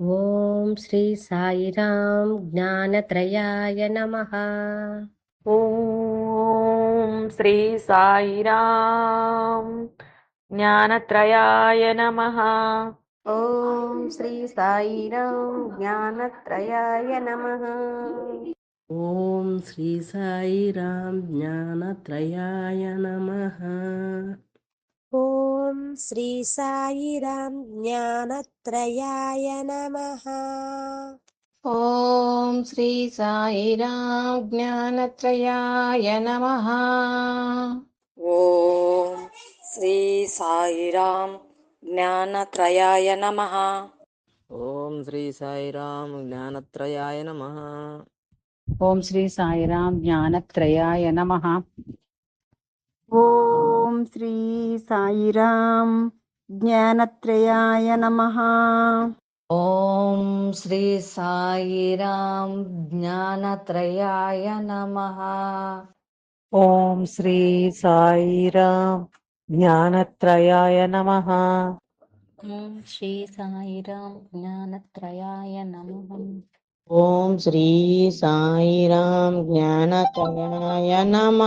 ॐ श्री साईरां ज्ञानत्रयाय नमः। ॐ श्री साई ज्ञानत्रयाय नमः। ॐ श्री साई ज्ञानत्रयाय नमः। ॐ श्री साईरां ज्ञानत्रयाय नमः। ఓం శ్రీ సాయిరాం జ్ఞానత్రయాయ నమ ఓం శ్రీ సాయిరాం జ్ఞానత్రయాయ నమ ఓం శ్రీ సాయిరాం జ్ఞానత్రయాయ నమ ఓం శ్రీ సాయిరాం జ్ఞానత్రయాయ నమ ఓం శ్రీ సాయిరాం జ్ఞానత్రయాయ నమ ఓం ॐ श्री साईराम ज्ञानत्रयाय नमः। ॐ श्री साईराम ज्ञानत्रयाय नमः। ॐ श्री साईराम ज्ञानत्रयाय नमः। ॐ श्री साईराम ज्ञानत्रयाय नमः। ఓం శ్రీ సాయిరాం జ్ఞానత్రయాయ నమ.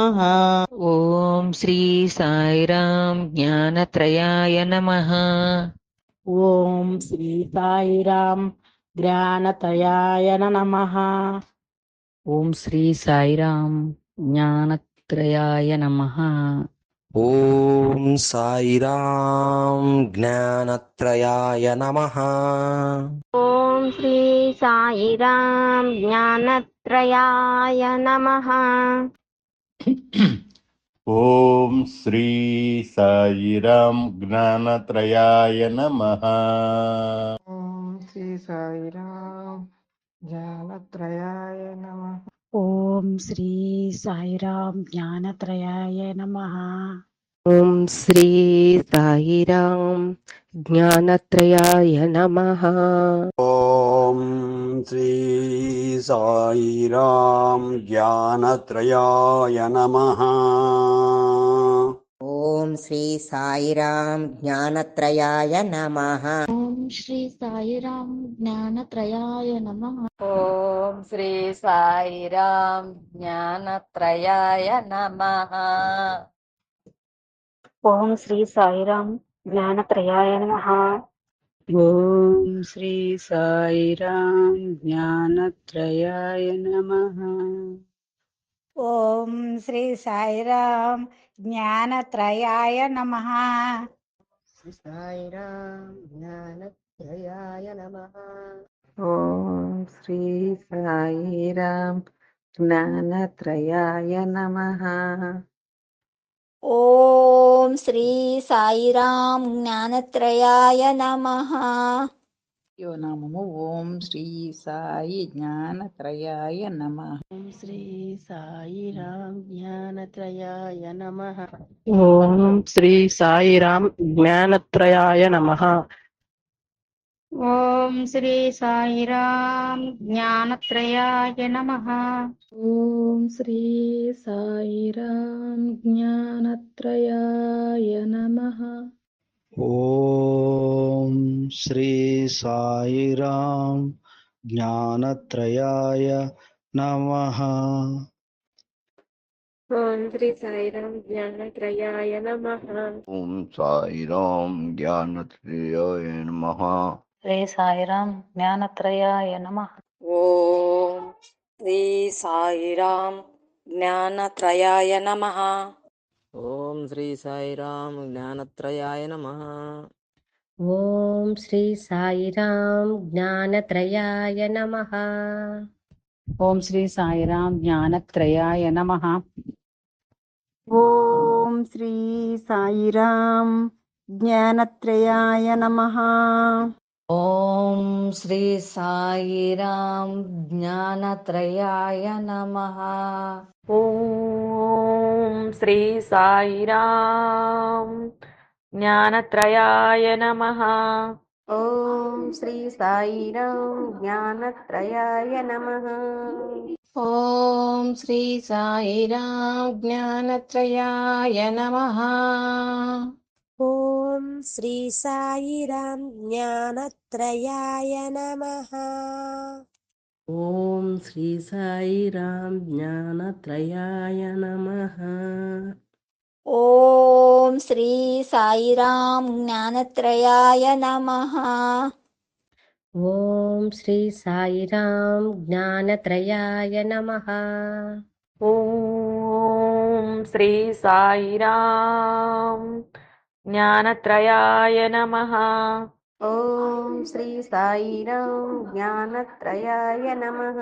ఓం శ్రీ సాయిరాం జ్ఞానత్రయాయ నమ. ఓం శ్రీ సాయిరాం జ్ఞానత్రయాయ నమ. ఓం శ్రీ సాయిరాం జ్ఞానత్రయాయ నమ. ॐ साईराम ज्ञानत्रयाय नमः। ॐ श्री साईराम ज्ञानत्रयाय नमः। ॐ श्री साईराम ज्ञानत्रयाय नमः। ॐ श्री साईराम ज्ञानत्रयाय नमः। ఓం శ్రీ సాయిరాం జ్ఞానత్రయాయ నమ. ఓం శ్రీ సాయిరాం జ్ఞానత్రయాయ నమ. ఓం శ్రీ సాయిరాం జ్ఞానత్రయాయ నమ. ఓం శ్రీ సాయిరాం జ్ఞానత్రయాయ నమ. శ్రీ సాయిరాం జ్ఞానత్రయాయ నమ ఓం శ్రీ సాయిరాం జ్ఞానత్రయాయ నమ ఓం శ్రీ సాయిరాం జ్ఞానత్రయాయ నమ ఓం శ్రీ సాయిరాం జ్ఞానత్రయాయ నమ ఓం శ్రీ సాయిరాం జ్ఞానత్రయాయ నమ శ్రీ సాయిరాం జ్ఞానత్రయాయ నమ ఓం శ్రీ సాయిరాం జ్ఞానత్రయాయ నమ ఓం శ్రీ సాయిరాం జ్ఞానత్రయాయ నమ यो नमो ॐ श्री साई ज्ञानत्रयाय नमः ॐ श्री साई राम ज्ञानत्रयाय नमः ॐ श्री साई राम ज्ञानत्रयाय नमः ॐ श्री साई राम ज्ञानत्रयाय नमः ॐ श्री साई राम ज्ञानत्रयाय नमः ॐ श्री సాయిరాం జ్ఞానత్రయాయ నమ ఓం శ్రీ సాయిరాం జ్ఞానత్రయాయ నమ ఓం సాయిరాం జ్ఞానత్రయాయ నమ శ్రీ సాయిరాం జ్ఞానత్రయాయ నమ ఓం శ్రీ సాయిరాం జ్ఞానత్రయాయ నమ ఓం శ్రీ సాయిరాం జ్ఞానత్రయాయ నమ ॐ श्री साईराम् ज्ञानत्रयाय नमः। ॐ श्री साईरां ज्ञानत्रयाय नमः। ॐ श्री सायिराम् ज्ञानत्रयाय नमः। ॐ श्री सायिराम् ज्ञानत्रयाय नमः। ॐ श्री सायिरा ज्ञानत्रयाय नमः। ॐ श्री साईरां ज्ञानत्रयाय नमः। ॐ श्री साईराम ज्ञानत्रयाय नमः। ॐ श्री साईरां ज्ञानत्रयाय नमः। ॐ श्री साईरां ज्ञानत्रयाय नमः। ॐ श्री साईराम ज्ञानत्रयाय नमः। ॐ श्री साईराम ज्ञानत्रयाय नमः। ॐ श्री साईराम ज्ञानत्रयाय नमः। ॐ श्री साईराम ज्ञानत्रयाय नमः।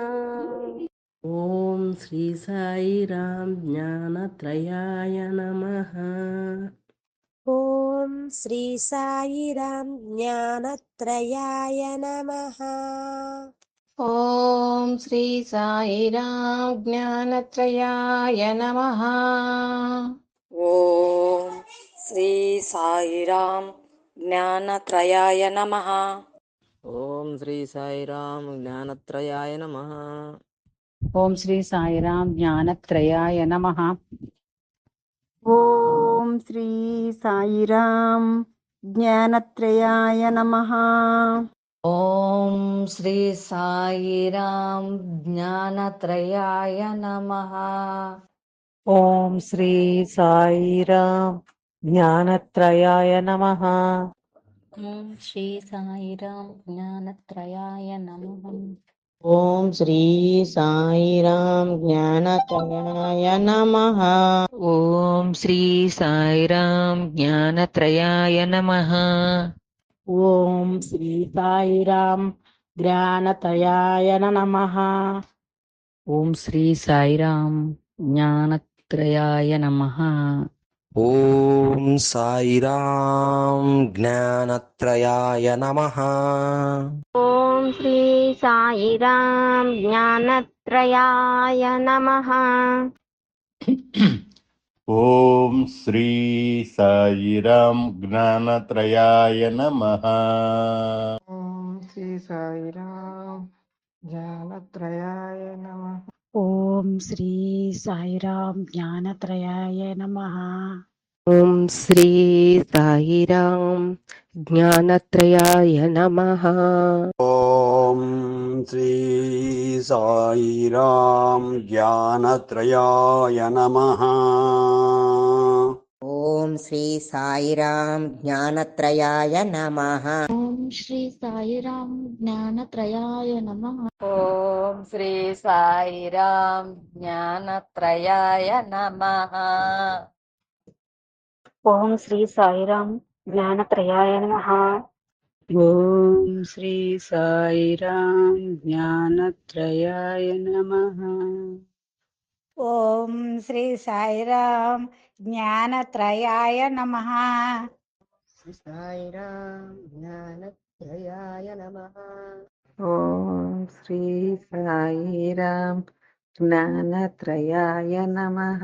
ఓం శ్రీ సాయిరాం జ్ఞానత్రయాయ నమః. ఓం శ్రీ సాయిరాం జ్ఞానత్రయాయ నమః. ఓం శ్రీ సాయిరాం జ్ఞానత్రయాయ నమః. ఓం శ్రీ సాయిరాం జ్ఞానత్రయాయ నమః. ఓం శ్రీ సాయిరాం జ్ఞానత్రయాయ నమః. ఓం శ్రీ సాయిరాం జ్ఞానత్రయాయ నమః. ఓం శ్రీ సాయిరాం జ్ఞానత్రయాయ నమః. ఓం శ్రీ సాయిరాం జ్ఞానత్రయాయ నమః. ఓం శ్రీ సాయిరాం జ్ఞానత్రయాయ నమః. ఓం శ్రీ సాయిరాం జ్ఞానత్రయాయ నమః. ఓం శ్రీ సాయిరాం జ్ఞానత్రయాయ నమః. ఓం శ్రీ సాయిరాం జ్ఞానత్రయాయ నమః. ఓం శ్రీ సాయిరాం జ్ఞానత్రయాయ నమః. ఓం శ్రీ సాయిరాం జ్ఞానత్రయాయ నమః. ॐ साईराम ज्ञानत्रयाय नमः। ॐ श्री साईराम ज्ञानत्रयाय नमः। ॐ श्री साईराम ज्ञानत्रयाय नमः। ॐ श्री साईराम ज्ञानत्रयाय नमः। ఓం శ్రీ సాయిరాం జ్ఞానత్రయాయ నమః. ఓం శ్రీ సాయిరాం జ్ఞానత్రయాయ నమః. ఓం శ్రీ సాయిరాం జ్ఞానత్రయాయ నమః. ఓం శ్రీ సాయిరాం జ్ఞానత్రయాయ నమః. శ్రీ సాయిరాం జ్ఞానత్రయాయ నమః. ఓం శ్రీ సాయిరాం జ్ఞానత్రయాయ నమః. ఓం శ్రీ సాయిరాం జ్ఞానత్రయాయ నమః. ఓం శ్రీ సాయిరాం జ్ఞానత్రయాయ నమః. ఓం శ్రీ సాయిరాం జ్ఞానత్రయాయ నమః. సాయిరాం జ్ఞానత్రయాయ నమః. ఓం శ్రీ సాయిరాం జ్ఞానత్రయాయ నమః.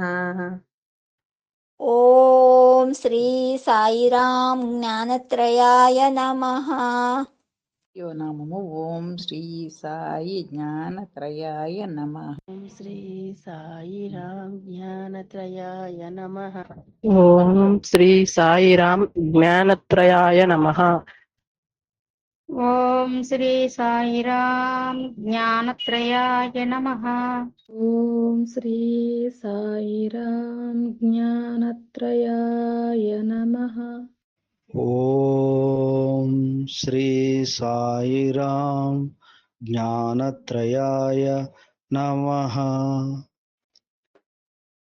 ఓం శ్రీ సాయిరాం జ్ఞానత్రయాయ నమః. యో నామము. ఓం శ్రీ సాయి జ్ఞానత్రయాయ నమః. ఓం శ్రీ సాయిరాం జ్ఞానత్రయాయ నమః. ఓం శ్రీ సాయిరాం జ్ఞానత్రయాయ నమః. ఓం శ్రీ సాయిరాం జ్ఞానత్రయాయ నమః. ఓం శ్రీ సాయిరాం జ్ఞానత్రయాయ నమః. ఓం శ్రీ సాయిరాం జ్ఞానత్రయాయ నమః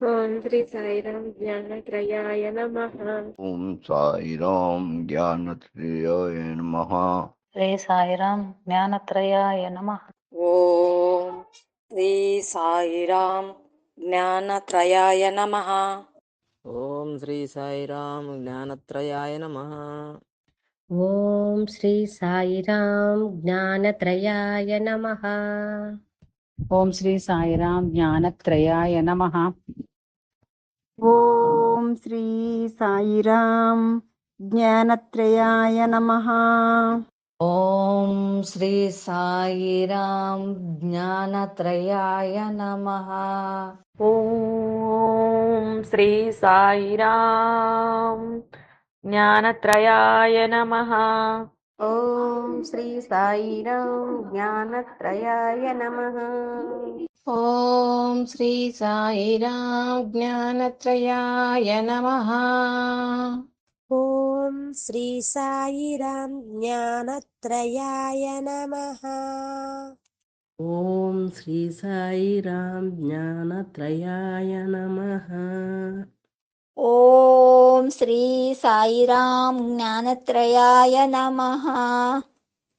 ఓం శ్రీ సాయిరాం జ్ఞానత్రయాయ నమః ఓం సాయిరాం జ్ఞానత్రయాయ నమః శ్రీ సాయిరాం జ్ఞానత్రయాయ నమః ఓం శ్రీ సాయిరాం జ్ఞానత్రయాయ నమః ఓం శ్రీ సాయిరాం జ్ఞానత్రయాయ నమః श्री साई ज्ञानत्रयाय नमः। ॐ श्री साईरां ज्ञानत्रयाय नमः। ॐ श्री सायिरां ज्ञानत्रयाय नमः। ॐ श्री सायिरां ज्ञानत्रयाय नमः। ॐ श्री सायिरा ज्ञानत्रयाय नमः। ॐ श्री साईरां ज्ञानत्रयाय नमः। ॐ श्री साईराम ज्ञानत्रयाय नमः। ॐ श्री साईरां ज्ञानत्रयाय नमः। ॐ श्री साईरां ज्ञानत्रयाय नमः। ॐ श्री साईराम ज्ञानत्रयाय नमः